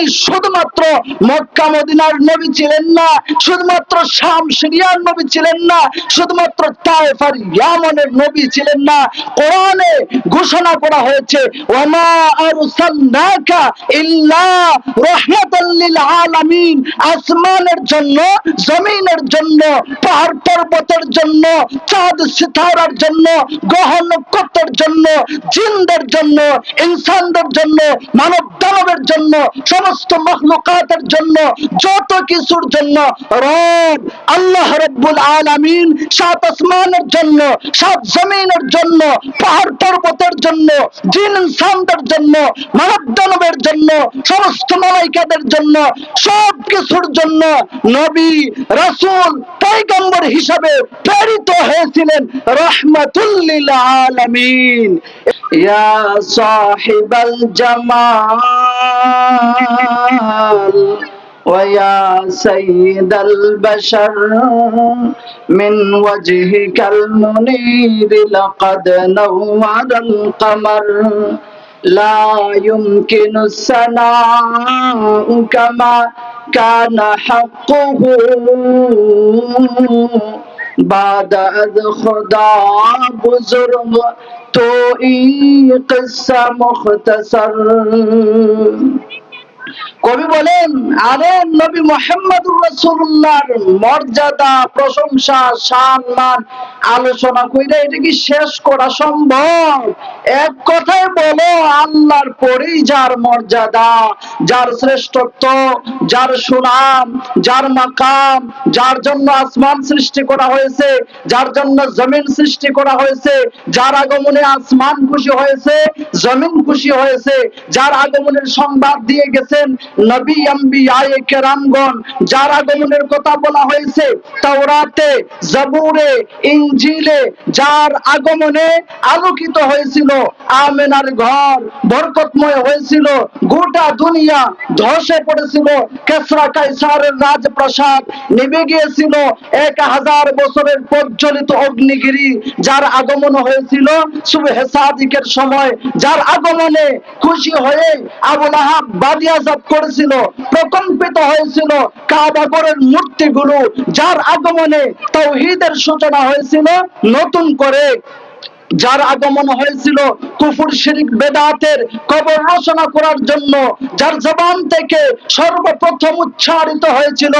তিনি শুধুমাত্র মক্কা মদিনার নবী ছিলেন না, শুধুমাত্র শাম সিরিয়ার নবী ছিলেন না, শুধুমাত্র তায়েফ ইয়ামনের নবী ছিলেন না, কোরআনে ঘোষণা করা হয়েছে, ওয়ামা আরসালনাকা ইল্লা রাহমাতাল লিল আলামিন আসমানের জন্য, জমিনের জন্য, পাহাড় পর্বতের জন্য, চাঁদ সিতারার জন্য গ্রহ নক্ষত্রের জন্য, জিনদের জন্য, ইনসানদের জন্য মানব দানবের জন্য সমস্ত মখলুকাতের জন্য, যত কিছুর জন্য, রব, আল্লাহ রব্বুল আলামিন সাত আসমানের জন্য, সাত জমিনের জন্য, পাহাড় পর্বতের জন্য, জিন ইনসানদের জন্য মানব দানবের জন্য, সমস্ত মালাইকাদের জন্য, সব কিছুর জন্য নবী, রাসূল, পয়গম্বর হিসাবে প্রেরিত হয়েছিলেন রহমাতুল্লিল আলামিন। يا صاحب الجمال ويا سيد البشر من وجهك المنير لقد نور القمر لا يمكن الثناء كما كان حقه بعد أذ خدا بزرگ تو ای قصہ مختصر কবি বলেন, আরে নবী মোহাম্মদুর রাসূলুল্লাহর মর্যাদা, প্রশংসা সম্মান আলোচনা কইরা এটা কি শেষ করা সম্ভব? এক কথায় বলো, আল্লাহর পরেই যার মর্যাদা, যার শ্রেষ্ঠত্ব, যার সুনাম, যার মাকাম, যার জন্য আসমান সৃষ্টি করা হয়েছে, যার জন্য জমিন সৃষ্টি করা হয়েছে, যার আগমনে আসমান খুশি হয়েছে, জমিন খুশি হয়েছে, যার আগমনের সংবাদ দিয়ে গেছেন নবী আম্বিয়ায়ে কেরামগণ, যার আগমনের কথা বলা হয়েছে, তাওরাতে, জবুরে, ইনজিলে, যার আগমনে আলোকিত হয়েছিল, আমেনার ঘর বরকতময় হয়েছিল, গোটা দুনিয়া ধসে পড়েছিল, কেসরা কাইসারের রাজপ্রাসাদ নিভে গিয়েছিল, এক হাজার বছরের প্রজ্বলিত অগ্নিগিরি যার আগমন হয়েছিল সুবহে সাদিকের সময়, যার আগমনে খুশি হয়ে আবুল আহাব বাদিয়াজাত করেছিল প্রকম্পিত হয়েছিল কাবাগরের মূর্তিগুলো যার আগমনে তৌহিদের সূচনা হয়েছিল নতুন করে। যার আগমন হয়েছিল কুফুর শিরিক বেদাতের কবর রচনা করার জন্য, যার জবান থেকে সর্বপ্রথম উচ্চারিত হয়েছিল,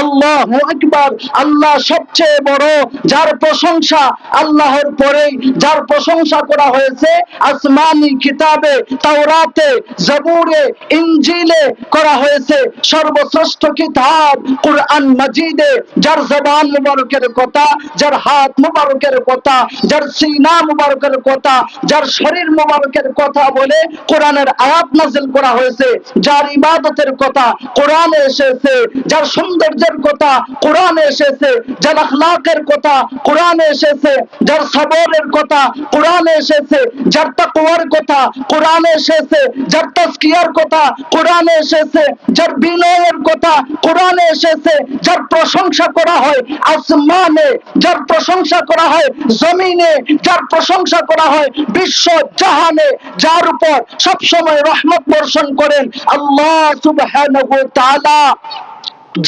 আল্লাহ একবার আল্লাহ সবচেয়ে বড়, যার প্রশংসা আল্লাহর পরেই, যার প্রশংসা করা হয়েছে আসমানি কিতাবে, তাওরাতে, জবুরে, ইনজিলে করা হয়েছে, সর্বশ্রেষ্ঠ কিতাব কুরআন মাজিদে, যার জবান মুবারকের কথা, যার হাত মুবারকের কথা, যার সিনা মুবারকের কথা, যার শরীর মুবারকের কথা বলে কোরআনের আয়াত নাজিল করা হয়েছে, যার ইবাদতের কথা কোরআনে এসেছে, যার সৌন্দর্যের কথা কোরআনে এসেছে, যার আখলাকের কথা কোরআনে এসেছে, যার সবরের কথা কোরআনে এসেছে, যার তাকওয়ার কথা কোরআনে এসেছে, যার তাজকিয়ার কথা কোরআনে এসেছে, যার বিনয়ের কথা কোরআনে এসেছে, যার প্রশংসা করা হয় আসমানে, যার প্রশংসা করা হয় জমিনে, যার প্রশংসা করা হয় বিশ্ব জাহানে যার উপর সবসময় রহমত বর্ষণ করেন আল্লাহ সুবহানাহু তাআলা।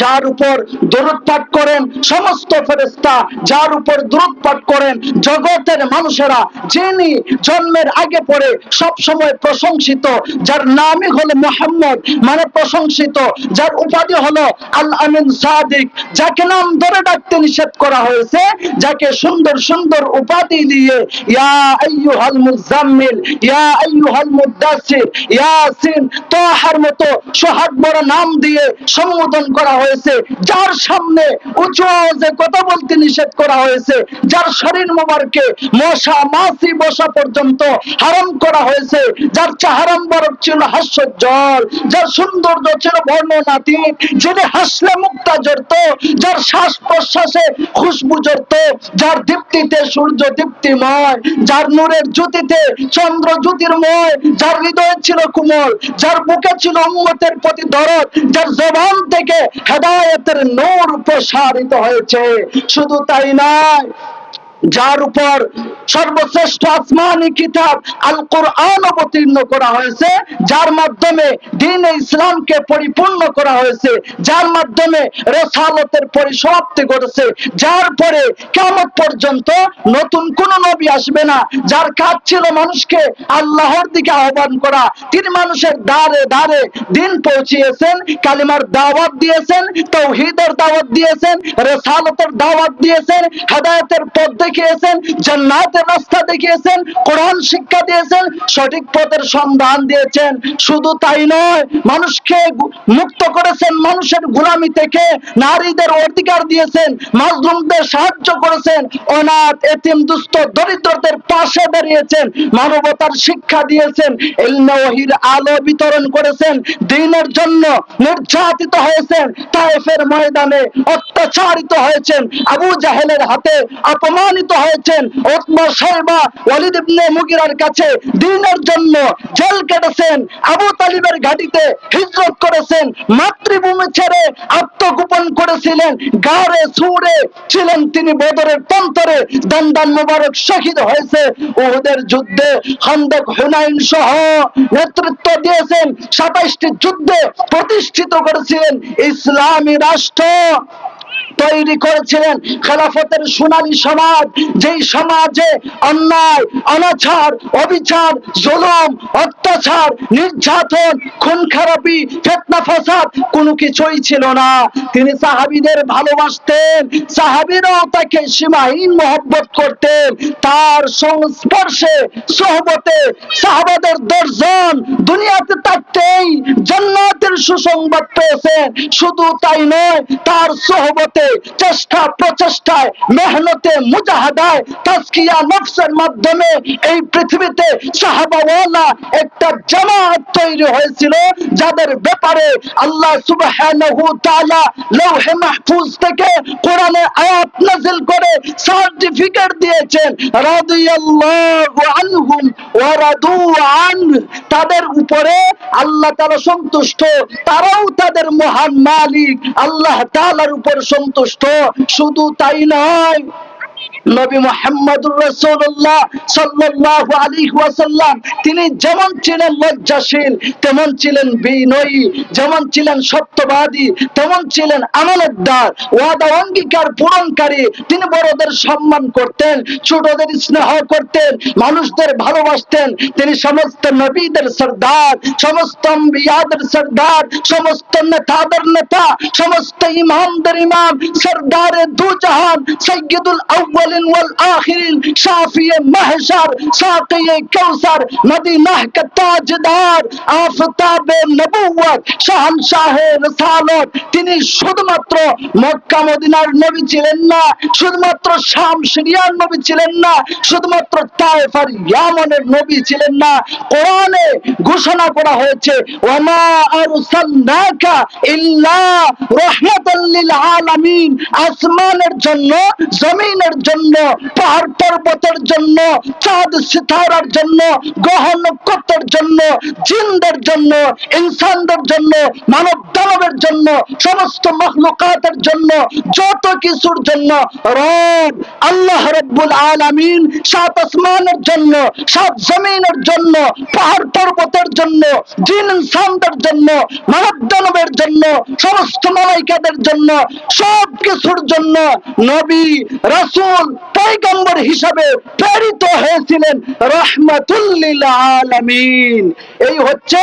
যার উপর পাঠ করেন, সমস্ত ফেরেশতা যার উপর পাঠ করেন, জগতের মানুষেরা যিনি জন্মের আগে পরে সব সময় প্রশংসিত, যার নামই হলো মোহাম্মদ মানে প্রশংসিত, যার উপাধি হলো আল আমিন সাদিক, যাকে নাম ধরে ডাকতে নিষেধ করা হয়েছে, যাকে সুন্দর সুন্দর উপাধি দিয়ে, ইয়া আইয়ুহাল মুজাম্মিল ইয়া আইয়ুহাল মুদাসসির, ইয়াসিন, তাহার মতো সোহাগ বড় নাম দিয়ে সম্বোধন করা হয়েছে, যার সামনে উঁচু আওয়াজে কথা বলতে নিষেধ করা হয়েছে, যার শরীর মোবারকে মশা, মাছি বসা পর্যন্ত হারাম করা হয়েছে, যার চাহারাম বরফ ছিল হাস্যজ্জ্বল, যার সৌন্দর্য ছিল বর্ণনাতীত, যিনি হাসলে মুক্তা জড়ত যার শ্বাস প্রশ্বাসে খুশবু জড়ত যার দীপ্তিতে সূর্য দীপ্তিময়, যার নূরের জ্যোতিতে চন্দ্র জ্যোতির্ময়, যার হৃদয় ছিল কুমল, যার বুকে ছিল উম্মতের প্রতি দরদ, যার জবান থেকে হেদায়েতের নূর প্রসারিত হয়েছে। শুধু তাই নয় যার উপর সর্বশ্রেষ্ঠ আসমানি কিতাব আল কোরআন অবতীর্ণ করা হয়েছে, যার মাধ্যমে দিন ইসলামকে পরিপূর্ণ করা হয়েছে, যার মাধ্যমে রেসালতের পরিসমাপ্তি ঘটেছে, যার পরে কেমন পর্যন্ত নতুন কোন নবী আসবে না, যার কাজ ছিল মানুষকে আল্লাহর দিকে আহ্বান করা। তিনি মানুষের দ্বারে দ্বারে দিন পৌঁছিয়েছেন, কালিমার দাওয়াত দিয়েছেন, তৌহিদের দাওয়াত দিয়েছেন, রেসালতের দাওয়াত দিয়েছেন, হেদায়েতের পথ দেখিয়েছেন জান্নাতের রাস্তা দেখিয়েছেন, কোরআন শিক্ষা দিয়েছেন, সঠিক পথের সন্ধান দিয়েছেন। শুধু তাই নয়, মানুষকে মুক্ত করেছেন, মানুষের গোলামি থেকে নারীদের অধিকার দিয়েছেন, মাজলুমদের সাহায্য করেছেন, অনাথ, এতিম, দুস্থ, দরিদ্রদের পাশে দাঁড়িয়েছেন, মানবতার শিক্ষা দিয়েছেন ইলমে ওহির আলো বিতরণ করেছেন, দিনের জন্য নির্যাতিত হয়েছেন, তায়েফের ময়দানে অত্যাচারিত হয়েছেন, আবু জাহেলের হাতে অপমানিত হয়েছেন ওতমা সাহেবা ওয়ালিদ ইবনে মুগিরার কাছে দিনের জন্য জেল কেটেছেন, আবু তালিবের ঘাটিতে হিজরত করেছেন, মাতৃভূমি ছেড়ে আত্মগোপন করেছিলেন গাড়ে সুরে ছিলেন তিনি বদরের তন্তরে, দান্দান মুবারক শহীদ হয়েছে, উহুদের যুদ্ধে খন্দক হুনাইন সহ নেতৃত্ব দিয়েছেন, সাতাইশটি যুদ্ধে প্রতিষ্ঠিত করেছিলেন ইসলামী রাষ্ট্র। তৈরি করেছিলেন খেলাফতের সোনালী সমাজ, যেই সমাজে অন্যায়, অনাচার, অবিচার, জুলুম, অত্যাচার, নির্যাতন খুন খারাপি ফেতনা ফাসাদ কোনো কিছুই ছিল না। তিনি সাহাবিদের ভালোবাসতেন, সাহাবিরাও তাকে সীমাহীন মহব্বত করতেন। তার সংস্পর্শে, সোহবতে সাহাবাদের দর্জন দুনিয়াতে থাকতেই জান্নাতের সুসংবাদ পেয়েছেন। শুধু তাই নয়, তার সোহবতে চেষ্টা প্রচেষ্টায়, মেহনতে, মুজাহাদায়, তাজকিয়া নফসের মাধ্যমে এই পৃথিবীতে সাহাবাওয়ালা একটা জামাত তৈরি হয়েছিল, যাদের ব্যাপারে আল্লাহ সুবহানাহু তাআলা লৌহে মাহফুজ থেকে কোরআনে আয়াত নাযিল করে সার্টিফিকেট দিয়েছেন। রাদিয়াল্লাহু আনহুম ওয়া রাদু আন, তাদের উপরে আল্লাহ তাআলা সন্তুষ্ট, তারাও তাদের মহান মালিক, আল্লাহ তাআলার উপর সন্তুষ্ট। শুধু তাই নয় নবী মোহাম্মদুর রাসূলুল্লাহ সাল্লাল্লাহু আলাইহি ওয়াসাল্লাম, তিনি যেমন ছিলেন লজ্জাশীল, তেমন ছিলেন বিনয়ী, যেমন ছিলেন সত্যবাদী, তেমন ছিলেন আমানতদার ওয়াদা অঙ্গীকার পূরণকারী। তিনি বড়দের সম্মান করতেন, ছোটদের স্নেহ করতেন, মানুষদের ভালোবাসতেন। তিনি সমস্ত নবীদের সর্দার, সমস্ত অম্বিয়াদের সর্দার, সমস্ত নেতাদের নেতা, সমস্ত ইমামদের ইমাম, সর্দারে দু জাহান সৈয়দুল আউ্বালিন ওয়াল আখিরিন শাফিয়ে মাহশার সাকিয়ে কাউসার মদিনাহ কা তাজদার আফতাবে নবুয়ত শাহনশাহে রিসালত তিনি শুধুমাত্র মক্কা, মদিনার নবী ছিলেন না, শুধুমাত্র শাম সিরিয়ার নবী ছিলেন না, শুধুমাত্র তায়েফ আর ইয়ামনের নবী ছিলেন না, কোরআনে ঘোষণা করা হয়েছে, ওয়ামা আরসালনাকা ইল্লা রাহমাতাল লিল আলামিন আসমানের জন্য, জমিনের জন্য পাহাড় পর্বতের জন্য, চাঁদ সিতারার জন্য নক্ষত্রের জন্য, জিনদের জন্য, ইনসানদের জন্য মানব দানবের জন্য, সমস্ত মখলুকাতের জন্য, যত কিছুর জন্য, রব, আল্লাহ রব্বুল আলামিন, সাত আসমানের জন্য, সাত জমিনের জন্য পাহাড় পর্বতের জন্য, জিন ইনসানদের জন্য মানব দানবের জন্য, সমস্ত মালাইকাদের জন্য সব কিছুর জন্য, নবী, রাসূল পয়গম্বর হিসাবে প্রেরিত হয়েছিলেন, রহমাতুল্লিল আলামিন। এই হচ্ছে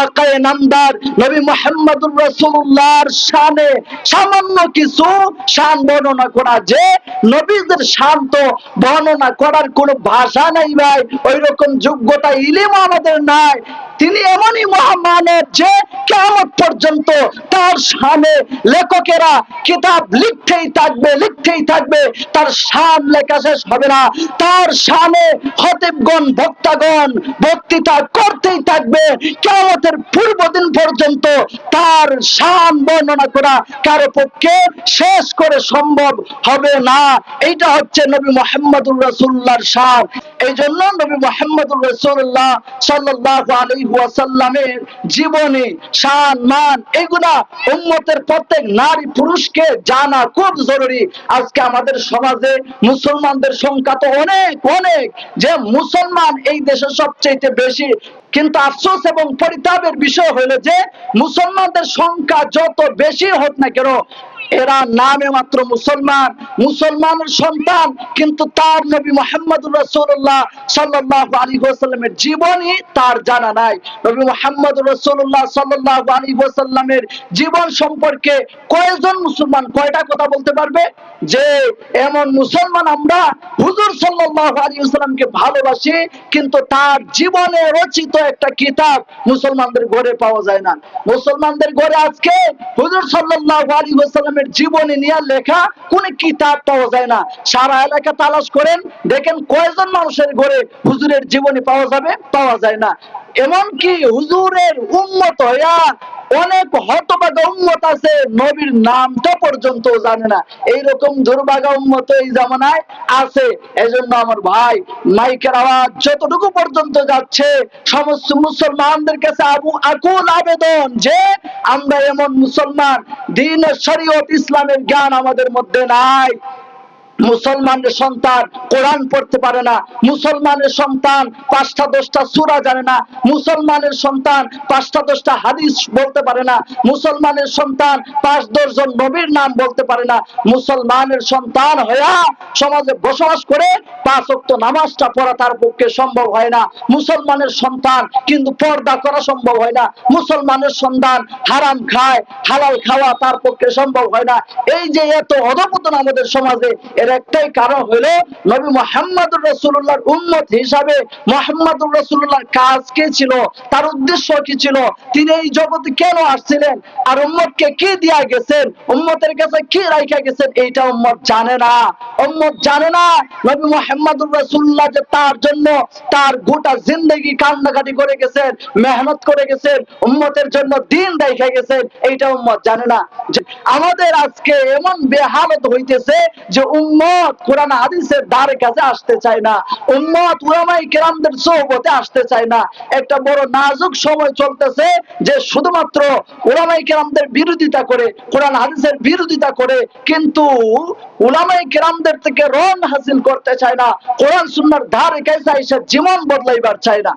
আকায়ে নামদার নবী মোহাম্মদুর রাসূলুল্লাহর শানে। সামান্য কিছু শান বর্ণনা করা যে নবীদের শান তো বর্ণনা করার কোনো ভাষা নাই ভাই ওই রকম যোগ্যতা ইলিম আমাদের নাই। তিনি এমনই মহামানব যে কেমন পর্যন্ত তার শানে লেখকেরা কিতাব লিখতেই থাকবে লিখতেই থাকবে। তার শান লেখা শেষ হবে না। তার শানে খতিবগণ, বক্তাগণ বক্তৃতা করতেই থাকবে। কেমতের পূর্বদিন পর্যন্ত তার শান বর্ণনা করা কারও পক্ষে শেষ করে সম্ভব হবে না। এইটা হচ্ছে নবী মোহাম্মদুর রাসূলুল্লাহর শান এই জন্য নবী মোহাম্মদুর রসুল্লাহ আলাইহি আলাইহি ওয়াসাল্লামের জীবনী শান, মান এগুলা উম্মতের প্রত্যেক নারী পুরুষকে জানা খুব জরুরি। আজকে আমাদের সমাজে মুসলমানদের সংখ্যা তো অনেক অনেক। যে মুসলমান এই দেশে সবচেয়ে বেশি। কিন্তু আফসোস এবং পরিতাপের বিষয় হলো যে মুসলমানদের সংখ্যা যত বেশি হোক না কেন এরা নামে মাত্র মুসলমান। মুসলমানের সন্তান কিন্তু তার নবী মোহাম্মদুর রাসূলুল্লাহ সাল্লাল্লাহু আলাইহি ওয়াসাল্লামের জীবনই তার জানা নাই। নবী মোহাম্মদুর রাসূলুল্লাহ সাল্লাল্লাহু আলাইহি ওয়াসাল্লামের জীবন সম্পর্কে কয়জন মুসলমান কয়টা কথা বলতে পারবে? যে এমন মুসলমান আমরা হুজুর সাল্লাল্লাহু আলাইহি ওয়াসাল্লামকে ভালোবাসি, কিন্তু তার জীবনে রচিত একটা কিতাব মুসলমানদের ঘরে পাওয়া যায় না। মুসলমানদের ঘরে আজকে হুজুর সাল্লাল্লাহু আলাইহি ওয়াসাল্লামের জীবনী নিয়ে লেখা কোন কিতাব পাওয়া যায় না। সারা এলাকা তালাশ করেন, দেখেন কয়জন মানুষের ঘরে হুজুরের জীবনী পাওয়া যাবে? পাওয়া যায় না। এমনকি হুজুরের উন্মত হইয়া অনেক হতবাগা উন্মত আছে, নবীর নামটা পর্যন্ত জানে না। এইরকম দুর্ভাগা উন্মত এই জামানায় আছে। এজন্য আমার ভাই, মাইকের আওয়াজ যতটুকু পর্যন্ত যাচ্ছে, সমস্ত মুসলমানদের কাছে আবু আকুল আবেদন যে আমরা এমন মুসলমান দিন শরীয়ত ইসলামের জ্ঞান আমাদের মধ্যে নাই। মুসলমানের সন্তান কোরআন পড়তে পারে না, মুসলমানের সন্তান পাঁচটা, দশটা সূরা জানে না, মুসলমানের সন্তান পাঁচটা, দশটা হাদিস বলতে পারে না, মুসলমানের সন্তান পাঁচ দশজন নবীর নাম বলতে পারে না, মুসলমানের সন্তান হইয়া সমাজে বসবাস করে পাঁচ ওয়াক্ত নামাজটা পড়া তার পক্ষে সম্ভব হয় না, মুসলমানের সন্তান কিন্তু পর্দা করা সম্ভব হয় না, মুসলমানের সন্তান হারাম খায়, হালাল খাওয়া তার পক্ষে সম্ভব হয় না, এই যে এত অধপতন আমাদের সমাজে, এর একটাই কারণ হলো নবী মোহাম্মদুর রসুল্লাহর উম্মত হিসাবে মোহাম্মদুর রসুল্লাহর কাজ কি ছিল? তার উদ্দেশ্য কি ছিল? তিনি এই জগতে কেন আসছিলেন? আর উম্মতকে কি দিয়া গেছেন? উম্মতের কাছে কি রাইখা গেছেন? এইটা উম্মত জানে না। উম্মত জানে না নবী মোহাম্মদুর রসুল্লাহ যে তার জন্য তার গোটা জিন্দগি কান্নাকাটি করে গেছেন, মেহনত করে গেছেন, উম্মতের জন্য দিন গেছেন, এইটা উম্মত জানে না। আমাদের আজকে এমন বেহালত হইতেছে যে উম্মত কোরআন হাদিসের কাছে আসতে চায় না, উম্মত কেরামদের সোহবতে আসতে চায় না। একটা বড় নাজুক সময় চলতেছে যে শুধুমাত্র উলামাই কেরামদের বিরোধিতা করে, কোরআন হাদিসের বিরোধিতা করে, কিন্তু উলামাই কেরামদের থেকে রং হাসিল করতে চায় না, কোরআন, সুন্নার ধারে কেসা এসে জীবন বদলাইবার চায় না।